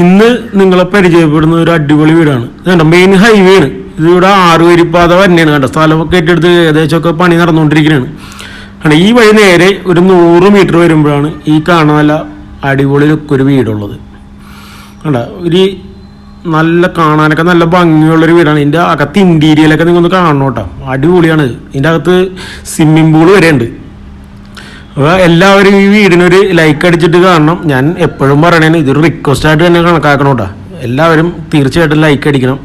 ഇന്ന് നിങ്ങളെ പരിചയപ്പെടുന്ന ഒരു അടിപൊളി വീടാണ്. കണ്ട മെയിൻ ഹൈവേ ആണ്. ഇത് ഇവിടെ ആറുവരിപ്പാത തന്നെയാണ് കണ്ടോ. സ്ഥലമൊക്കെ ഏറ്റെടുത്ത് ഏകദേശമൊക്കെ പണി നടന്നുകൊണ്ടിരിക്കുകയാണ്. കണ്ടോ ഈ വഴി നേരെ ഒരു നൂറ് മീറ്റർ വരുമ്പോഴാണ് ഈ കാണുന്ന നല്ല അടിപൊളി ഒരു വീടുള്ളത്. കണ്ട ഒരു നല്ല കാണാനൊക്കെ നല്ല ഭംഗിയുള്ളൊരു വീടാണ്. ഇതിന്റെ അകത്ത് ഇന്റീരിയലൊക്കെ നിങ്ങൾ ഒന്ന് കാണണം കേട്ടോ അടിപൊളിയാണ് ഇതിന്റെ അകത്ത് സ്വിമ്മിംഗ് പൂൾ വരെ ഉണ്ട് എല്ലാവരും ഈ വീടിനൊരു ലൈക്ക് അടിച്ചിട്ട് കാണണം. ഞാൻ എപ്പോഴും പറയണേന് ഇതൊരു റിക്വസ്റ്റ് ആയിട്ട് തന്നെ കണക്കാക്കണം കേട്ടോ എല്ലാവരും തീർച്ചയായിട്ടും ലൈക്ക് അടിക്കണം.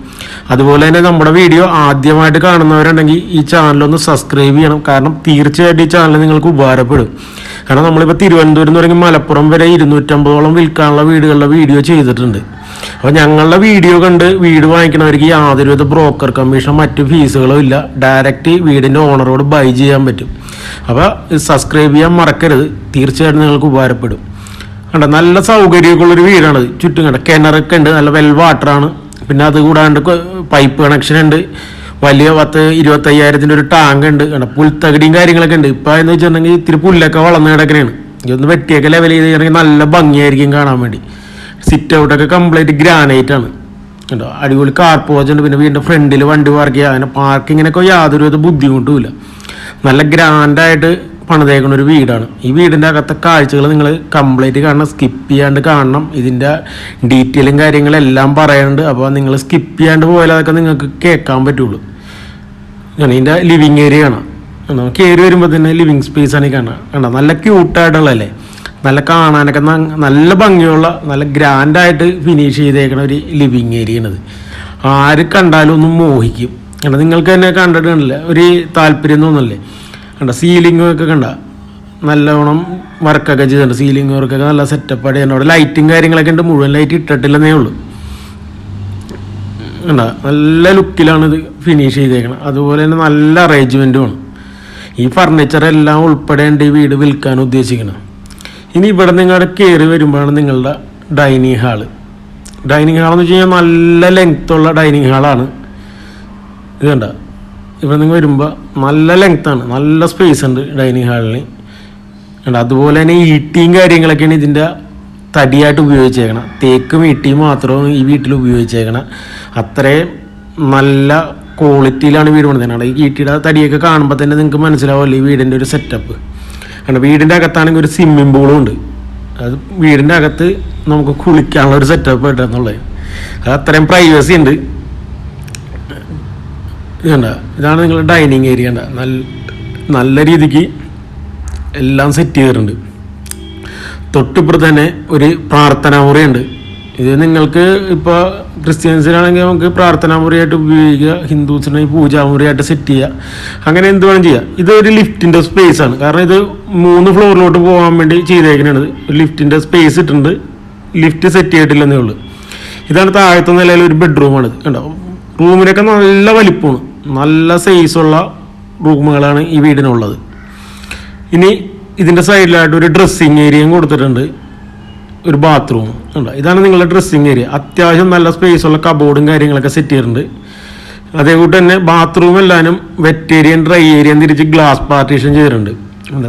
അതുപോലെ തന്നെ നമ്മുടെ വീഡിയോ ആദ്യമായിട്ട് കാണുന്നവരുണ്ടെങ്കിൽ ഈ ചാനലൊന്ന് സബ്സ്ക്രൈബ് ചെയ്യണം. കാരണം തീർച്ചയായിട്ടും ഈ ചാനൽ നിങ്ങൾക്ക് ഉപകാരപ്പെടും. കാരണം നമ്മളിപ്പോൾ തിരുവനന്തപുരം തുടങ്ങി മലപ്പുറം വരെ ഇരുന്നൂറ്റമ്പതോളം വിൽക്കാനുള്ള വീടുകളുടെ വീഡിയോ ചെയ്തിട്ടുണ്ട്. അപ്പോൾ ഞങ്ങളുടെ വീഡിയോ കണ്ട് വീട് വാങ്ങിക്കണവർക്ക് യാതൊരുവിധ ബ്രോക്കർ കമ്മീഷൻ മറ്റു ഫീസുകളോ ഇല്ല. ഡയറക്റ്റ് വീടിന്റെ ഓണറോട് ബൈ ചെയ്യാൻ പറ്റും. അപ്പോൾ സബ്സ്ക്രൈബ് ചെയ്യാൻ മറക്കരുത്. തീർച്ചയായിട്ടും നിങ്ങൾക്ക് ഉപകാരപ്പെടും. കണ്ട നല്ല സൗകര്യമൊക്കെ ഒരു വീടാണത് ചുറ്റും കണ്ട കിണറൊക്കെ ഉണ്ട്. നല്ല വെൽ വാട്ടറാണ് പിന്നെ അത് കൂടാണ്ട് പൈപ്പ് കണക്ഷൻ ഉണ്ട്. വലിയ പത്ത് ഇരുപത്തയ്യായിരത്തിന്റെ ഒരു ടാങ്ക് ഉണ്ട്. കണ്ട പുൽത്തകടിയും കാര്യങ്ങളൊക്കെ ഉണ്ട്. ഇപ്പം എന്ന് വെച്ചിട്ടുണ്ടെങ്കിൽ ഇത്തിരി പുല്ലൊക്കെ വളർന്നു കിടക്കണേണ്. ഇതൊന്ന് വെട്ടിയൊക്കെ ലെവൽ ചെയ്ത് കഴിഞ്ഞാൽ നല്ല ഭംഗിയായിരിക്കും കാണാൻ വേണ്ടി. സിറ്റ് ഔട്ടൊക്കെ കംപ്ലീറ്റ് ഗ്രാനൈറ്റ് ആണ്. കേട്ടോ അടിപൊളി കാർ പോച്ച് ഉണ്ട്. പിന്നെ വീടിന്റെ ഫ്രണ്ടിൽ വണ്ടി പാർക്ക് ചെയ്യുക അങ്ങനെ പാർക്കിങ്ങിനൊക്കെ യാതൊരുവിധ ബുദ്ധിമുട്ടും ഇല്ല. നല്ല ഗ്രാൻഡായിട്ട് പണിതേക്കുന്ന ഒരു വീടാണ്. ഈ വീടിന്റെ അകത്തെ കാഴ്ചകൾ നിങ്ങൾ കംപ്ലീറ്റ് കാണണം സ്കിപ്പ് ചെയ്യാണ്ട് കാണണം. ഇതിന്റെ ഡീറ്റെയിലും കാര്യങ്ങളെല്ലാം പറയാനുണ്ട്. അപ്പോൾ നിങ്ങൾ സ്കിപ്പ് ചെയ്യാണ്ട് പോയാൽ അതൊക്കെ നിങ്ങൾക്ക് കേൾക്കാൻ പറ്റുള്ളൂ. ഇതിന്റെ ലിവിങ് ഏരിയ ആണ്. നമുക്ക് കയറി വരുമ്പോൾ തന്നെ ലിവിങ് സ്പേസ് ആണ് ഈ കാണാം കണ്ടോ? നല്ല ക്യൂട്ടായിട്ടുള്ളതല്ലേ നല്ല കാണാനൊക്കെ നല്ല ഭംഗിയുള്ള നല്ല ഗ്രാൻഡായിട്ട് ഫിനിഷ് ചെയ്തേക്കണ ഒരു ലിവിങ് ഏരിയ ആണിത്. ആര് കണ്ടാലും ഒന്ന് മോഹിക്കും. കണ്ട നിങ്ങൾക്ക് തന്നെ കണ്ടിട്ട് കണ്ടില്ലേ ഒരു താല്പര്യം തോന്നല്ലേ കണ്ട സീലിംഗ് ഒക്കെ കണ്ട? നല്ലവണ്ണം വർക്കൊക്കെ ചെയ്തിട്ടുണ്ട്. സീലിംഗ് വർക്കൊക്കെ നല്ല സെറ്റപ്പ് ആയി അവിടെ ലൈറ്റും കാര്യങ്ങളൊക്കെ ഉണ്ട്. മുഴുവൻ ലൈറ്റ് ഇട്ടിട്ടില്ലെന്നേ ഉള്ളൂ. കണ്ട നല്ല ലുക്കിലാണ് ഇത് ഫിനിഷ് ചെയ്തേക്കണം. അതുപോലെ തന്നെ നല്ല അറേഞ്ച്മെന്റുമാണ് ഈ ഫർണിച്ചർ എല്ലാം ഉൾപ്പെടേണ്ട ഈ വീട് വിൽക്കാൻ ഉദ്ദേശിക്കണം. ഇനി ഇവിടെ നിങ്ങളുടെ കയറി വരുമ്പോഴാണ് നിങ്ങളുടെ ഡൈനിങ് ഹാൾ ഡൈനിങ് ഹാളെന്ന് വെച്ച് കഴിഞ്ഞാൽ നല്ല ലെങ്ത്തുള്ള ഡൈനിങ് ഹാളാണ് ഇത് കണ്ട. ഇവിടെ നിങ്ങൾ വരുമ്പോൾ നല്ല ലെങ്ത്താണ് നല്ല സ്പേസ് ഉണ്ട് ഡൈനിങ് ഹാളിന് കണ്ട അതുപോലെ തന്നെ ഈട്ടിയും കാര്യങ്ങളൊക്കെയാണ് ഇതിന്റെ തടിയായിട്ട് ഉപയോഗിച്ചേക്കണം. തേക്കും ഈട്ടിയും മാത്രമാണ് ഈ വീട്ടിൽ ഉപയോഗിച്ചേക്കണം. അത്രയും നല്ല ക്വാളിറ്റിയിലാണ് വീട് പണിതേക്കണം. ഈ ഈട്ടിയുടെ തടിയൊക്കെ കാണുമ്പോൾ തന്നെ നിങ്ങൾക്ക് മനസ്സിലാവുമല്ലോ ഈ വീടിന്റെ ഒരു സെറ്റപ്പ് കാരണം വീടിന്റെ അകത്താണെങ്കിൽ ഒരു സ്വിമ്മിംഗ് പൂളും ഉണ്ട്. അത് വീടിന്റെ അകത്ത് നമുക്ക് കുളിക്കാനുള്ള ഒരു സെറ്റപ്പ് ഇട്ടെന്നുള്ളത് അത് അത്രയും പ്രൈവസി ഉണ്ട്. ഇത് കണ്ട? ഇതാണ് നിങ്ങളുടെ ഡൈനിങ് ഏരിയ ഉണ്ട് നല്ല നല്ല രീതിക്ക് എല്ലാം സെറ്റ് ചെയ്തിട്ടുണ്ട്. തൊട്ടിപ്പുറത്ത് തന്നെ ഒരു പ്രാർത്ഥനാ മുറിയുണ്ട്. ഇത് നിങ്ങൾക്ക് ഇപ്പോൾ ക്രിസ്ത്യൻസിനാണെങ്കിൽ നമുക്ക് പ്രാർത്ഥനാ മുറിയായിട്ട് ഉപയോഗിക്കുക ഹിന്ദുസിനാണെങ്കിൽ പൂജാമുറിയായിട്ട് സെറ്റ് ചെയ്യുക. അങ്ങനെ എന്ത് വേണം ചെയ്യുക ഇതൊരു ലിഫ്റ്റിന്റെ സ്പേസ് ആണ്. കാരണം ഇത് മൂന്ന് ഫ്ലോറിലോട്ട് പോകാൻ വേണ്ടി ചെയ്തേക്കുന്നത് ലിഫ്റ്റിന്റെ സ്പേസ് ഇട്ടുണ്ട് ലിഫ്റ്റ് സെറ്റ് ചെയ്തിട്ടില്ലെന്നേ ഉള്ളൂ. ഇതാണ് താഴത്തെ നിലയിൽ ഒരു ബെഡ്റൂമാണ് കണ്ടോ? റൂമിനൊക്കെ നല്ല വലിപ്പമാണ്. നല്ല സൈസുള്ള റൂമുകളാണ് ഈ വീടിനുള്ളത്. ഇനി ഇതിന്റെ സൈഡിലായിട്ട് ഒരു ഡ്രസ്സിങ് ഏരിയയും കൊടുത്തിട്ടുണ്ട്. ഒരു ബാത്റൂം ഉണ്ടോ ഇതാണ് നിങ്ങളുടെ ഡ്രസ്സിങ് ഏരിയ അത്യാവശ്യം നല്ല സ്പേസുള്ള കബോർഡും കാര്യങ്ങളൊക്കെ സെറ്റ് ചെയ്തിട്ടുണ്ട്. അതേകൂട്ട് തന്നെ ബാത്റൂം എല്ലാനും വെറ്റ് ഏരിയയും ഡ്രൈ ഏരിയ തിരിച്ച് ഗ്ലാസ് പാർട്ടീഷൻ ചെയ്തിട്ടുണ്ട്.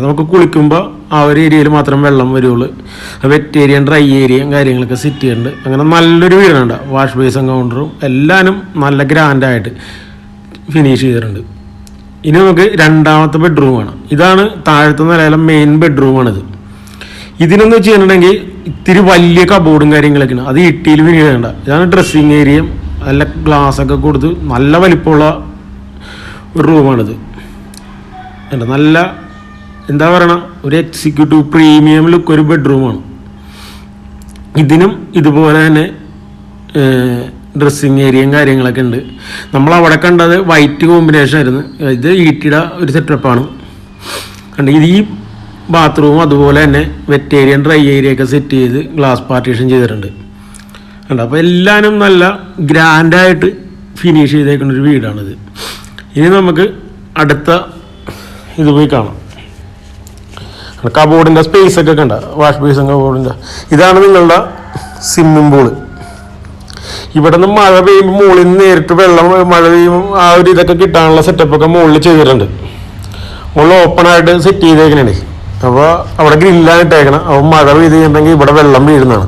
നമുക്ക് കുളിക്കുമ്പോൾ ആ ഒരു ഏരിയയിൽ മാത്രം വെള്ളം വരുള്ളൂ. വെറ്റ് ഏരിയയും ഡ്രൈ ഏരിയയും കാര്യങ്ങളൊക്കെ സെറ്റ് ചെയ്തിട്ടുണ്ട്. അങ്ങനെ നല്ലൊരു വീടുണ്ട് വാഷ് ബേസും കൗണ്ടറും എല്ലാനും നല്ല ഗ്രാൻഡായിട്ട് ഫിനിഷ് ചെയ്തിട്ടുണ്ട്. ഇനി നമുക്ക് രണ്ടാമത്തെ ബെഡ്റൂം ബെഡ്റൂമാണ് ഇതാണ് താഴത്തെ നിലയിലെ മെയിൻ ബെഡ്റൂമാണിത് ഇതിനെന്ന് വെച്ച് കഴിഞ്ഞിട്ടുണ്ടെങ്കിൽ ഇത്തിരി വലിയ കബോർഡും കാര്യങ്ങളൊക്കെയാണ് അത് ഇട്ടിയിൽ വിനിയോഗണ്ട ഇതാണ് ഡ്രസ്സിങ് ഏരിയ നല്ല ഗ്ലാസ് ഒക്കെ കൊടുത്ത് നല്ല വലിപ്പമുള്ള ഒരു റൂമാണിത് എന്താ നല്ല എന്താ പറയണ? ഒരു എക്സിക്യൂട്ടീവ് പ്രീമിയം ലുക്ക് ഒരു ബെഡ്റൂമാണ് ഇതിനും ഇതുപോലെ തന്നെ ഡ്രസ്സിങ് ഏരിയയും കാര്യങ്ങളൊക്കെ ഉണ്ട്. നമ്മൾ അവിടെ കണ്ടത് വൈറ്റ് കോമ്പിനേഷൻ ആയിരുന്നു. ഇത് ഈട്ടിയുടെ ഒരു സെറ്റപ്പാണ് കണ്ട് ഇത് ഈ ബാത്റൂം അതുപോലെ തന്നെ വെറ്റ് ഏരിയ ഡ്രൈ ഏരിയ ഒക്കെ സെറ്റ് ചെയ്ത് ഗ്ലാസ് പാർട്ടീഷൻ ചെയ്തിട്ടുണ്ട്. കണ്ടോ അപ്പോൾ എല്ലാവരും നല്ല ഗ്രാൻഡായിട്ട് ഫിനിഷ് ചെയ്തേക്കുന്ന ഒരു വീടാണിത്. ഇനി നമുക്ക് അടുത്ത ഇത് പോയി കാണാം. കബോർഡിന്റെ സ്പേസ് ഒക്കെ കണ്ട വാഷ് ബേസും കബോർഡിന്റെ ഇതാണ് നിങ്ങളുടെ സ്വിമ്മിംഗ് പൂൾ ഇവിടെ നിന്ന് മഴ പെയ്യുമ്പോൾ മുകളിൽ നിന്ന് നേരിട്ട് വെള്ളം മഴ പെയ്യുമ്പോൾ ആ ഒരു ഇതൊക്കെ കിട്ടാനുള്ള സെറ്റപ്പ് ഒക്കെ മുകളിൽ ചെയ്തിട്ടുണ്ട്. മുകളിൽ ഓപ്പൺ ആയിട്ട് സെറ്റ് ചെയ്തേക്കണേ അപ്പോൾ അവിടെ ഗ്രില്ലാണ് ഇട്ടേക്കണം അപ്പോൾ മഴ പെയ്ത് കഴിഞ്ഞിട്ടുണ്ടെങ്കിൽ ഇവിടെ വെള്ളം വീഴുന്നതാണ്.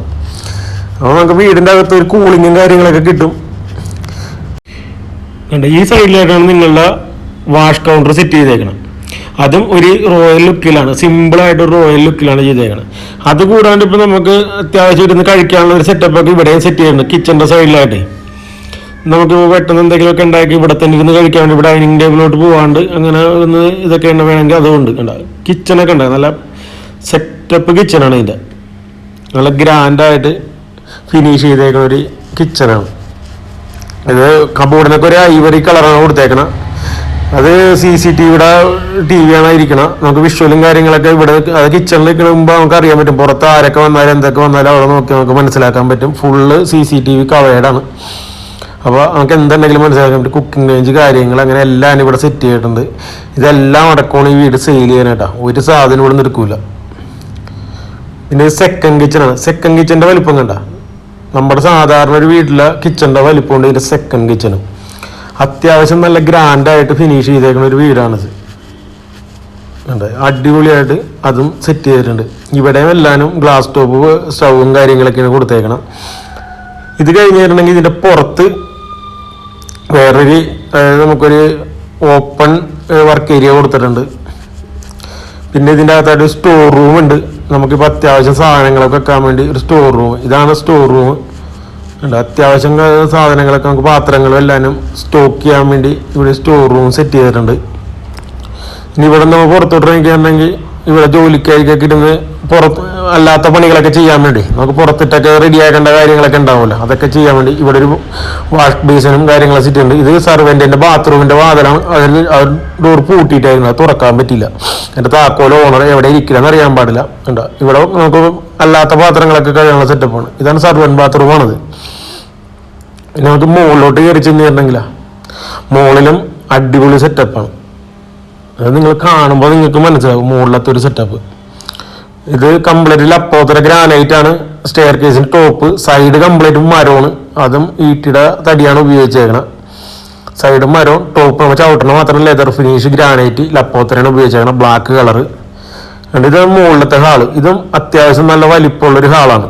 അപ്പോൾ നമുക്ക് വീടിന്റെ അകത്ത് ഒരു കൂളിങ്ങും കാര്യങ്ങളൊക്കെ കിട്ടും. ഈ സൈഡിലായിട്ടാണ് നിങ്ങളുടെ വാഷ് കൗണ്ടർ സെറ്റ് ചെയ്തേക്കണം അതും ഒരു റോയൽ ലുക്കിലാണ് സിമ്പിളായിട്ട് ഒരു റോയൽ ലുക്കിലാണ് ചെയ്തേക്കുന്നത് അത് കൂടാണ്ട് ഇപ്പം നമുക്ക് അത്യാവശ്യം ഇരുന്ന് കഴിക്കാനുള്ള ഒരു സെറ്റപ്പ് ഒക്കെ ഇവിടെയും സെറ്റ് ചെയ്യുന്നുണ്ട് കിച്ചന്റെ സൈഡിലായിട്ട് നമുക്ക് പെട്ടെന്ന് എന്തെങ്കിലുമൊക്കെ ഉണ്ടാക്കി ഇവിടെ തന്നെ ഇരുന്ന് കഴിക്കാൻ ഇവിടെ ഡൈനിങ് ടേബിളിലോട്ട് പോകാണ്ട് അങ്ങനെ ഒന്ന് ഇതൊക്കെ ഉണ്ട് വേണമെങ്കിൽ അതുകൊണ്ട് ഉണ്ടാകും കിച്ചണൊക്കെ ഉണ്ട് നല്ല സെറ്റപ്പ് കിച്ചണാണ് ഇതിന്റെ നല്ല ഗ്രാൻഡായിട്ട് ഫിനിഷ് ചെയ്തേക്കുന്ന ഒരു കിച്ചണാണ് ഇത് കബോർഡിനൊക്കെ ഒരു ഐവറി കളറാണ് കൊടുത്തേക്കണം. അത് സി സി ടി വിയുടെ ടി വി ആണ് ഇരിക്കണം നമുക്ക് വിഷ്വലും കാര്യങ്ങളൊക്കെ ഇവിടെ അത് കിച്ചണിൽ നിൽക്കുമ്പോൾ നമുക്ക് അറിയാൻ പറ്റും. പുറത്ത് ആരൊക്കെ വന്നാലും എന്തൊക്കെ വന്നാലും അവിടെ നോക്കി നമുക്ക് മനസ്സിലാക്കാൻ പറ്റും. Full C C T V കവേഡാണ് അപ്പോൾ നമുക്ക് എന്തുണ്ടെങ്കിലും മനസ്സിലാക്കാൻ പറ്റും. കുക്കിംഗ് റേഞ്ച് കാര്യങ്ങൾ അങ്ങനെ എല്ലാം ഇവിടെ സെറ്റ് ചെയ്തിട്ടുണ്ട്. ഇതെല്ലാം അടക്കമാണ് ഈ വീട് സെയിൽ ചെയ്യാനായിട്ടാണ് ഒരു സാധനം ഇവിടെ നിൽക്കില്ല പിന്നെ സെക്കൻഡ് കിച്ചണാണ് സെക്കൻഡ് കിച്ചന്റെ വലിപ്പം കണ്ട? നമ്മുടെ സാധാരണ ഒരു വീട്ടിലെ കിച്ചന്റെ വലിപ്പമുണ്ട് ഇതിന്റെ സെക്കൻഡ് കിച്ചനും അത്യാവശ്യം നല്ല ഗ്രാൻഡായിട്ട് ഫിനിഷ് ചെയ്തേക്കുന്ന ഒരു വീടാണിത് ഉണ്ട് അടിപൊളിയായിട്ട് അതും സെറ്റ് ചെയ്തിട്ടുണ്ട്. ഇവിടെയും എല്ലാനും ഗ്ലാസ് ടോപ്പ് സ്റ്റൗവും കാര്യങ്ങളൊക്കെയാണ് കൊടുത്തേക്കണം. ഇത് കഴിഞ്ഞിട്ടുണ്ടെങ്കിൽ ഇതിന്റെ പുറത്ത് വേറൊരു നമുക്കൊരു ഓപ്പൺ വർക്ക് ഏരിയ കൊടുത്തിട്ടുണ്ട്. പിന്നെ ഇതിന്റെ അകത്തായിട്ട് സ്റ്റോർ റൂം ഉണ്ട്. നമുക്കിപ്പോൾ അത്യാവശ്യം സാധനങ്ങളൊക്കെ വെക്കാൻ വേണ്ടി ഒരു സ്റ്റോർ റൂം ഇതാണ് സ്റ്റോർ റൂം ഉണ്ട്. അത്യാവശ്യം സാധനങ്ങളൊക്കെ നമുക്ക് പാത്രങ്ങളും എല്ലാനും സ്റ്റോക്ക് ചെയ്യാൻ വേണ്ടി ഇവിടെ സ്റ്റോർ റൂം സെറ്റ് ചെയ്തിട്ടുണ്ട്. ഇനി ഇവിടെ നമ്മൾ പുറത്തോട്ട് ഇറങ്ങിക്കുകയാണെങ്കിൽ ഇവിടെ ജോലിക്കാരിക്കൊക്കെ ഇരുന്ന് പുറത്ത് അല്ലാത്ത പണികളൊക്കെ ചെയ്യാൻ വേണ്ടി നമുക്ക് പുറത്തിട്ടൊക്കെ റെഡി ആക്കേണ്ട കാര്യങ്ങളൊക്കെ ഉണ്ടാവുമല്ലോ. അതൊക്കെ ചെയ്യാൻ വേണ്ടി ഇവിടെ ഒരു വാഷ് ബേസിനും കാര്യങ്ങളൊക്കെ സെറ്റ് ഉണ്ട് ഇത് സർവന്റിന്റെ ബാത്റൂമിന്റെ വാതിലാണ്. അതിൽ ഡോർ പൂട്ടിയിട്ടായിരുന്നു. തുറക്കാൻ പറ്റില്ല എന്റെ താക്കോൽ ഓണർ എവിടെ ഇരിക്കില്ലെന്ന് അറിയാൻ പാടില്ല. ഉണ്ടോ ഇവിടെ നമുക്ക് അല്ലാത്ത പാത്രങ്ങളൊക്കെ കഴിയാനുള്ള സെറ്റപ്പാണ് ഇതാണ് സർവൻ ബാത്റൂമാണിത് നമുക്ക് മുകളിലോട്ട് കയറി ചെന്ന് തരണമെങ്കിലാ മുകളിലും അടിപൊളി സെറ്റപ്പാണ് അത് നിങ്ങൾ കാണുമ്പോൾ നിങ്ങൾക്ക് മനസ്സിലാവും മുകളിലത്തെ ഒരു സെറ്റപ്പ് ഇത് കംപ്ലീറ്റ് അപ്പോത്തര ഗ്രാനൈറ്റ് ആണ്. സ്റ്റെയർ കേസിന് ടോപ്പ് സൈഡ് കംപ്ലീറ്റ് മരമാണ്. അതും ഈട്ടിയുടെ തടിയാണ് ഉപയോഗിച്ചേക്കണം. സൈഡും മരവും ടോപ്പ് നമ്മൾ ചവിട്ടണ മാത്രം ലെതർ ഫിനിഷ് ഗ്രാനൈറ്റ് ലപ്പോത്തരയാണ് ഉപയോഗിച്ചേക്കണം ബ്ലാക്ക് കളറ് ഇത് മുകളിലത്തെ ഹാൾ ഇതും അത്യാവശ്യം നല്ല വലിപ്പമുള്ളൊരു ഹാളാണ്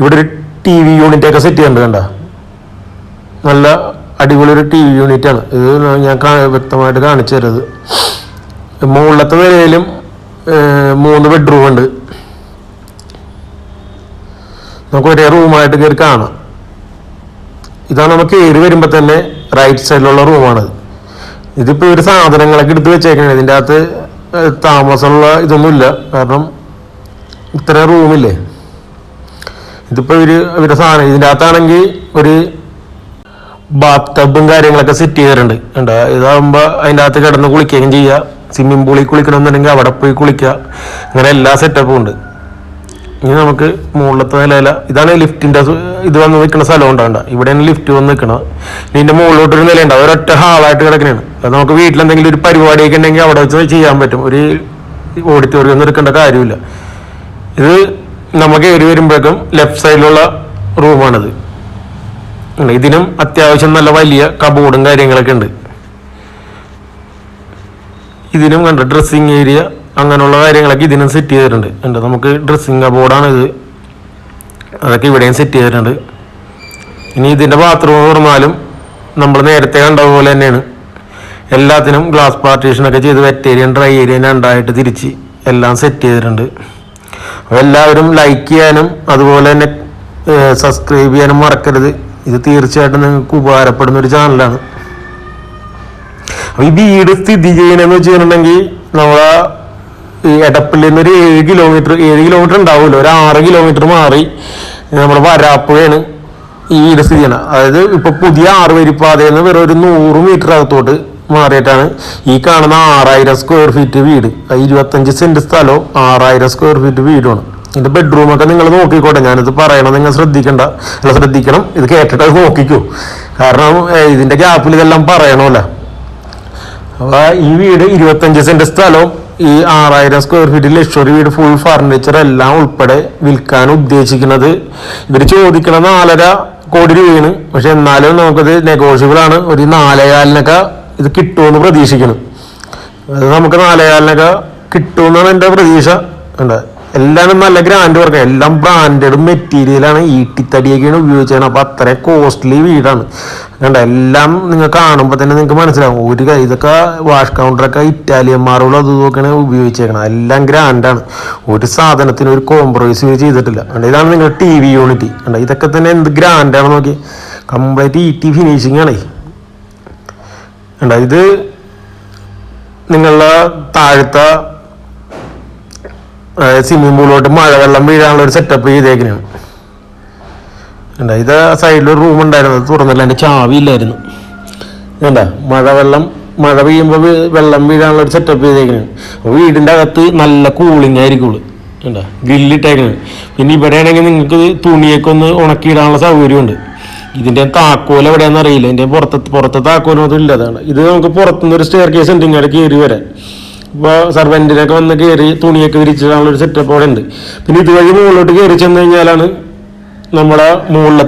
ഇവിടെ ഒരു ടി വി യൂണിറ്റ് ഒക്കെ സെറ്റ് ചെയ്യേണ്ടത് കണ്ട? നല്ല അടിപൊളി ഒരു ടി വി യൂണിറ്റാണ് ഇത് ഞാൻ വ്യക്തമായിട്ട് കാണിച്ചു തരുന്നത്. മുകളിലത്തെ നിലയിലും മൂന്ന് ബെഡ്റൂം ഉണ്ട്. നമുക്ക് ഒരേ റൂമായിട്ട് കയറി കാണാം. ഇതാണ് നമുക്ക് കയറി വരുമ്പോൾ തന്നെ റൈറ്റ് സൈഡിലുള്ള റൂമാണത് ഇതിപ്പോൾ ഒരു സാധനങ്ങളൊക്കെ എടുത്ത് വെച്ചേക്കാണ്. ഇതിന്റെ അകത്ത് താമസമുള്ള ഇതൊന്നുമില്ല. കാരണം ഇത്ര റൂമില്ലേ ഇതിപ്പോൾ ഇവർ ഇവരുടെ സാധനം ഇതിന്റെ അകത്താണെങ്കിൽ ഒരു ബാത്ത് ടബും കാര്യങ്ങളൊക്കെ സെറ്റ് ചെയ്തിട്ടുണ്ട്. ഉണ്ട് ഇതാകുമ്പോൾ അതിന്റെ അകത്ത് കിടന്ന് കുളിക്കുകയും ചെയ്യുക സ്വിമ്മിംഗ് പൂളിൽ കുളിക്കണമെന്നുണ്ടെങ്കിൽ അവിടെ പോയി കുളിക്കുക. അങ്ങനെ എല്ലാ സെറ്റപ്പും ഉണ്ട്. ഇനി നമുക്ക് മുകളിലത്തെ നിലയില ഇതാണ് ലിഫ്റ്റിന്റെ സു- ഇത് വന്ന് നിൽക്കുന്ന സ്ഥലം ഉണ്ടാവണ്ട ഇവിടെയാണ് ലിഫ്റ്റ് വന്ന് നിൽക്കണം ഇതിന്റെ മുകളിലോട്ടൊരു നിലയുണ്ട്. അതൊരൊറ്റ ഹാളായിട്ട് കിടക്കണയാണ് അത് നമുക്ക് വീട്ടിലെന്തെങ്കിലും ഒരു പരിപാടിയൊക്കെ ഉണ്ടെങ്കിൽ അവിടെ വെച്ച് ചെയ്യാൻ പറ്റും. ഒരു ഓഡിറ്റോറിയം ഒന്നും എടുക്കേണ്ട കാര്യമില്ല. ഇത് നമുക്ക് കയറി വരുമ്പോഴേക്കും ലെഫ്റ്റ് സൈഡിലുള്ള റൂമാണിത്. ഇതിനും അത്യാവശ്യം നല്ല വലിയ കബോർഡും കാര്യങ്ങളൊക്കെ ഉണ്ട്. ഇതിനും കണ്ട ഡ്രസ്സിങ് ഏരിയ അങ്ങനെയുള്ള കാര്യങ്ങളൊക്കെ ഇതിനും സെറ്റ് ചെയ്തിട്ടുണ്ട്. ഉണ്ട് നമുക്ക് ഡ്രസ്സിങ് കബോർഡാണ് ഇത്. അതൊക്കെ ഇവിടെയും സെറ്റ് ചെയ്തിട്ടുണ്ട്. ഇനി ഇതിന്റെ ബാത്റൂം തുറന്നാലും നമ്മൾ നേരത്തെ കണ്ട പോലെ തന്നെയാണ്. എല്ലാത്തിനും ഗ്ലാസ് പാർട്ടീഷനൊക്കെ ചെയ്ത് വെറ്റ് ഏരിയ ഡ്രൈ ഏരിയയും രണ്ടായിട്ട് തിരിച്ച് എല്ലാം സെറ്റ് ചെയ്തിട്ടുണ്ട്. അപ്പോൾ എല്ലാവരും ലൈക്ക് ചെയ്യാനും അതുപോലെ തന്നെ സബ്സ്ക്രൈബ് ചെയ്യാനും മറക്കരുത്. ഇത് തീർച്ചയായിട്ടും നിങ്ങൾക്ക് ഉപകാരപ്പെടുന്ന ഒരു ചാനലാണ് ഈ വീട് സ്ഥിതി ചെയ്യണമെന്ന് വെച്ചിട്ടുണ്ടെങ്കിൽ നമ്മളെ ഈ എടപ്പള്ളിയിൽ നിന്ന് ഒരു ഏഴ് കിലോമീറ്റർ ഏഴ് കിലോമീറ്റർ ഉണ്ടാവുമല്ലോ. ഒരു ആറ് കിലോമീറ്റർ മാറി നമ്മുടെ വരാപ്പുഴയാണ് ഈ വീട് സ്ഥിതി ചെയ്യണം അതായത് ഇപ്പൊ പുതിയ ആറ് വരിപ്പാതയിൽ നിന്ന് വെറും ഒരു നൂറ് മീറ്റർ അകത്തോട്ട് മാറിയിട്ടാണ് ഈ കാണുന്ന ആറായിരം സ്ക്വയർ ഫീറ്റ് വീട്. ഇരുപത്തഞ്ച് സെന്റ് സ്ഥലവും ആറായിരം സ്ക്വയർ ഫീറ്റ് വീടുമാണ്. ഇതിന്റെ ബെഡ്റൂമൊക്കെ നിങ്ങൾ നോക്കിക്കോട്ടെ. ഞാനിത് പറയണം നിങ്ങൾ ശ്രദ്ധിക്കണ്ട. അല്ല ശ്രദ്ധിക്കണം. ഇത് കേട്ടിട്ട് അത് നോക്കിക്കോ. കാരണം ഇതിന്റെ ഗ്യാപ്പിൽ ഇതെല്ലാം പറയണമല്ലോ. അപ്പൊ ഈ വീട് ഇരുപത്തഞ്ച് സെന്റ് സ്ഥലവും ഈ ആറായിരം സ്ക്വയർ ഫീറ്റ് ലക്ഷറി വീട് ഫുൾ ഫർണിച്ചർ എല്ലാം ഉൾപ്പെടെ വിൽക്കാൻ ഉദ്ദേശിക്കുന്നത്. ഇവർ ചോദിക്കണ നാലര കോടി രൂപയാണ്. പക്ഷെ എന്നാലും നമുക്കത് നെഗോഷ്യബിൾ ആണ്. ഒരു നാലേകാലിനൊക്കെ ഇത് കിട്ടുമെന്ന് പ്രതീക്ഷിക്കണം അത് നമുക്ക് നാലേകാലിനൊക്കെ കിട്ടുമെന്നാണ് എന്റെ പ്രതീക്ഷ. ഉണ്ട് എല്ലാം നല്ല ഗ്രാൻഡ് വർക്ക് എല്ലാം ബ്രാൻഡഡ് മെറ്റീരിയലാണ് ഈട്ടിത്തടിയൊക്കെയാണ് ഉപയോഗിച്ചത്. അപ്പൊ അത്ര കോസ്റ്റ്ലി വീടാണ്. കണ്ട? എല്ലാം നിങ്ങൾ കാണുമ്പോൾ തന്നെ നിങ്ങൾക്ക് മനസ്സിലാവും. ഒരു ഇതൊക്കെ വാഷ് കൗണ്ടറൊക്കെ ഇറ്റാലിയൻ മാർബിൾ അത് ഇതൊക്കെയാണ് ഉപയോഗിച്ചേക്കണം എല്ലാം ഗ്രാൻഡാണ് ഒരു സാധനത്തിന് ഒരു കോംപ്രമൈസ് ചെയ്തിട്ടില്ല. കണ്ട? ഇതാണ് നിങ്ങൾ ടി വി യൂണിറ്റ് കണ്ട? ഇതൊക്കെ തന്നെ എന്ത് ഗ്രാൻഡാണ് നോക്കി. കംപ്ലീറ്റ് ഈ ടി ഫിനിഷിംഗ് ആണേ. കണ്ട? ഇത് നിങ്ങളുടെ താഴത്തെ സ്വിമ്മിംഗ് പൂളിലോട്ട് മഴവെള്ളം വീഴാനുള്ള ഒരു സെറ്റപ്പ് ചെയ്തേക്കിനാണ് ഇത് സൈഡിൽ ഒരു റൂം ഉണ്ടായിരുന്നു അത് തുറന്നില്ല. എന്റെ ചാവി ഇല്ലായിരുന്നു. മഴ മഴവെള്ളം മഴ പെയ്യുമ്പോൾ വെള്ളം വീഴാനുള്ള ഒരു സെറ്റപ്പ് ചെയ്തേക്കിനാണ് അപ്പോൾ വീടിന്റെ അകത്ത് നല്ല കൂളിംഗ് ആയിരിക്കുള്ളൂ എന്താ ഗ്രില്ലിട്ടേക്കാണ്. പിന്നെ ഇവിടെ ആണെങ്കിൽ നിങ്ങൾക്ക് തുണിയൊക്കെ ഒന്ന് ഉണക്കിയിടാനുള്ള സൗകര്യമുണ്ട്. ഇതിന്റെ താക്കോൽ എവിടെയാണെന്ന് അറിയില്ല. ഇതിന്റെ പുറത്ത് പുറത്തെ മാത്രം ഇല്ലാതാണ് ഇത് നമുക്ക് പുറത്തുനിന്ന് ഒരു സ്റ്റെയർ കേസ് ഉണ്ട് ഇങ്ങോട്ട് കയറി വരാൻ. ഇപ്പോൾ സർവന്റിനൊക്കെ വന്ന് കയറി തുണിയൊക്കെ വിരിച്ചിടാനുള്ള ഒരു സെറ്റപ്പ് അവിടെ ഉണ്ട്. പിന്നെ ഇതുവഴി മുകളിലോട്ട് കയറി ചെന്ന് കഴിഞ്ഞാലാണ് നമ്മുടെ മുകളിലെ